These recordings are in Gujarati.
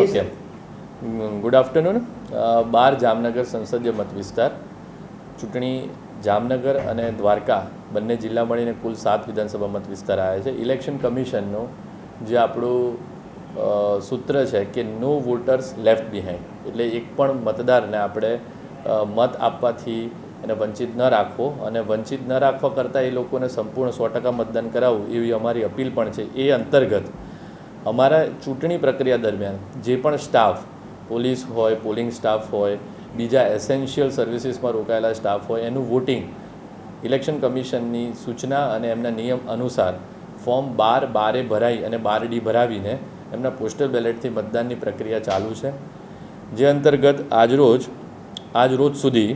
ઓકે ગુડ આફ્ટરનૂન બાર જામનગર સંસદીય મત વિસ્તાર. ચૂંટણી જામનગર અને દ્વારકા બંને જિલ્લા મળીને કુલ સાત વિધાનસભા મત વિસ્તાર આવ્યા છે. ઇલેક્શન કમિશનનું જે આપણું સૂત્ર છે કે નો વોટર્સ લેફ્ટ બિહાઇન્ડ એટલે એક પણ મતદારને આપણે મત આપવાથી એને વંચિત ન રાખવો અને વંચિત ન રાખવા કરતાં એ લોકોને સંપૂર્ણ સો ટકા મતદાન કરાવવું એવી અમારી અપીલ પણ છે. એ અંતર્ગત અમારા ચૂંટણી પ્રક્રિયા દરમિયાન જે પણ સ્ટાફ પોલીસ હોય પોલિંગ સ્ટાફ હોય, બીજા એસેન્શિયલ સર્વિસીસમાં રોકાયેલા સ્ટાફ હોય, એનું વોટિંગ ઇલેક્શન કમિશનની સૂચના અને એમના નિયમ અનુસાર ફોર્મ બાર બારે ભરાઈ અને બાર ડી ભરાવીને એમના પોસ્ટલ બેલેટથી મતદાનની પ્રક્રિયા ચાલુ છે. જે અંતર્ગત આજરોજ આજ રોજ સુધી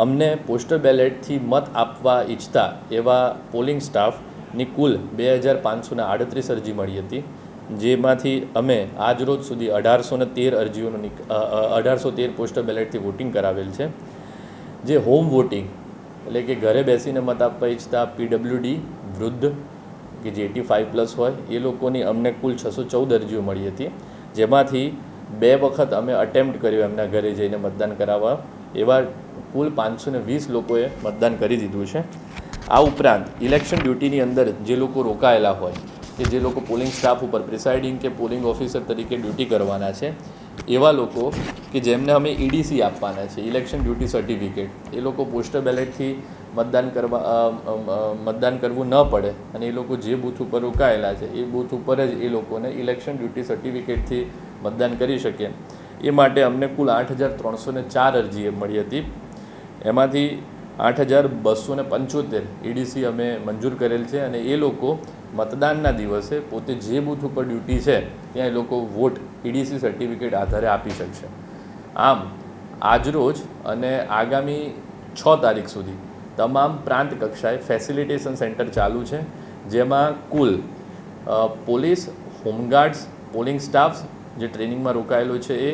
અમને પોસ્ટલ બેલેટથી મત આપવા ઈચ્છતા એવા પોલિંગ સ્ટાફની કુલ બે હજાર પાંચસોને આડત્રીસ અરજી મળી હતી. જેમાંથી અમે આજ રોજ સુધી અઢારસોને તેર અરજીઓનો અઢારસો તેર પોસ્ટલ બેલેટથી વોટિંગ કરાવેલ છે. જે હોમ વોટિંગ એટલે કે ઘરે બેસીને મત આપવા ઈચ્છતા પીડબ્લ્યુડી વૃદ્ધ કે જે એટી ફાઇવ પ્લસ હોય, એ લોકોની અમને કુલ છસો ચૌદ અરજીઓ મળી હતી. જેમાંથી બે વખત અમે અટેમ્પ્ટ કર્યો એમના ઘરે જઈને મતદાન કરાવવા. એવા કુલ પાંચસો ને વીસ લોકોએ મતદાન કરી દીધું છે. આ ઉપરાંત ઇલેક્શન ડ્યુટીની અંદર જે લોકો રોકાયેલા હોય કે જે લોકો પોલિંગ સ્ટાફ ઉપર, પ્રિસાઇડિંગ કે પોલિંગ ઓફિસર તરીકે ડ્યુટી કરવાના છે, એવા લોકો કે જેમને અમે ઈડીસી આપવાના છે, ઇલેક્શન ડ્યુટી સર્ટિફિકેટ, એ લોકો પોસ્ટલ બેલેટથી મતદાન કરવા મતદાન કરવું ન પડે અને એ લોકો જે બૂથ ઉપર રોકાયેલા છે, એ બૂથ ઉપર જ એ લોકોને ઇલેક્શન ડ્યુટી સર્ટિફિકેટથી મતદાન કરી શકે. એ માટે અમને કુલ આઠ હજાર ત્રણસો ચાર અરજી મળી હતી. એમાંથી આઠ હજાર બસો ને પંચોતેર ઈડીસી અમે મંજૂર કરેલ છે અને એ લોકો મતદાનના દિવસે પોતે જે બૂથ ઉપર ડ્યુટી છે, ત્યાં એ લોકો વોટ ઈડીસી સર્ટિફિકેટ આધારે આપી શકશે. આમ, આજરોજ અને આગામી છ તારીખ સુધી તમામ પ્રાંત કક્ષાએ ફેસિલિટેશન સેન્ટર ચાલુ છે, જેમાં કુલ police, home guards, polling staff જે ટ્રેનિંગમાં રોકાયેલો છે એ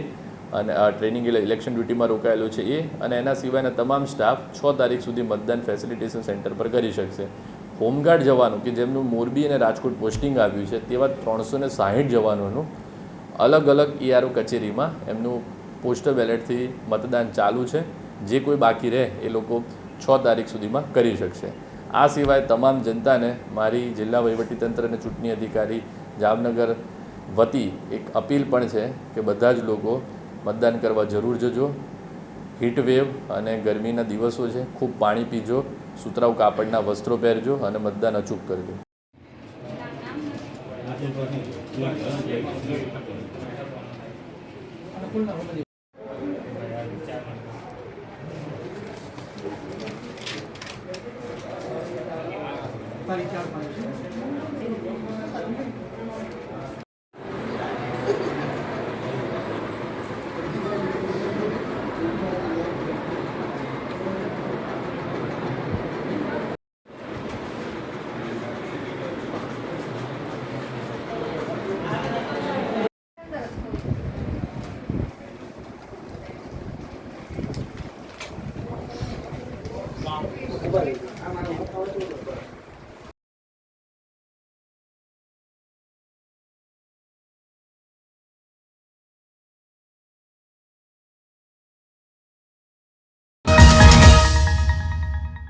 અને ટ્રેનિંગ ઇલેક્શન ડ્યુટીમાં રોકાયેલો છે એ. અને એના સિવાયના તમામ સ્ટાફ છ તારીખ સુધી મતદાન ફેસિલિટેશન સેન્ટર પર કરી શકશે. હોમગાર્ડ જવાનું કે જેમનું મોરબી અને રાજકોટ પોસ્ટિંગ આવ્યું છે તેવા ત્રણસો ને સાહીઠ જવાનોનું અલગ અલગ ઈઆરઓ કચેરીમાં એમનું પોસ્ટલ બેલેટથી મતદાન ચાલુ છે. જે કોઈ બાકી રહે એ લોકો છ તારીખ સુધીમાં કરી શકશે. આ સિવાય તમામ જનતાને મારી જિલ્લા વહીવટીતંત્ર અને ચૂંટણી અધિકારી જામનગર વતી એક અપીલ પણ છે કે બધા જ લોકો મતદાન કરવા જરૂર જજો. હીટ વેવ અને ગરમીના દિવસો છે, ખૂબ પાણી પીજો, સુતરાઉ કાપડના વસ્ત્રો પહેરજો અને મતદાન અચૂક કરજો. ચાર પાંચ ખબર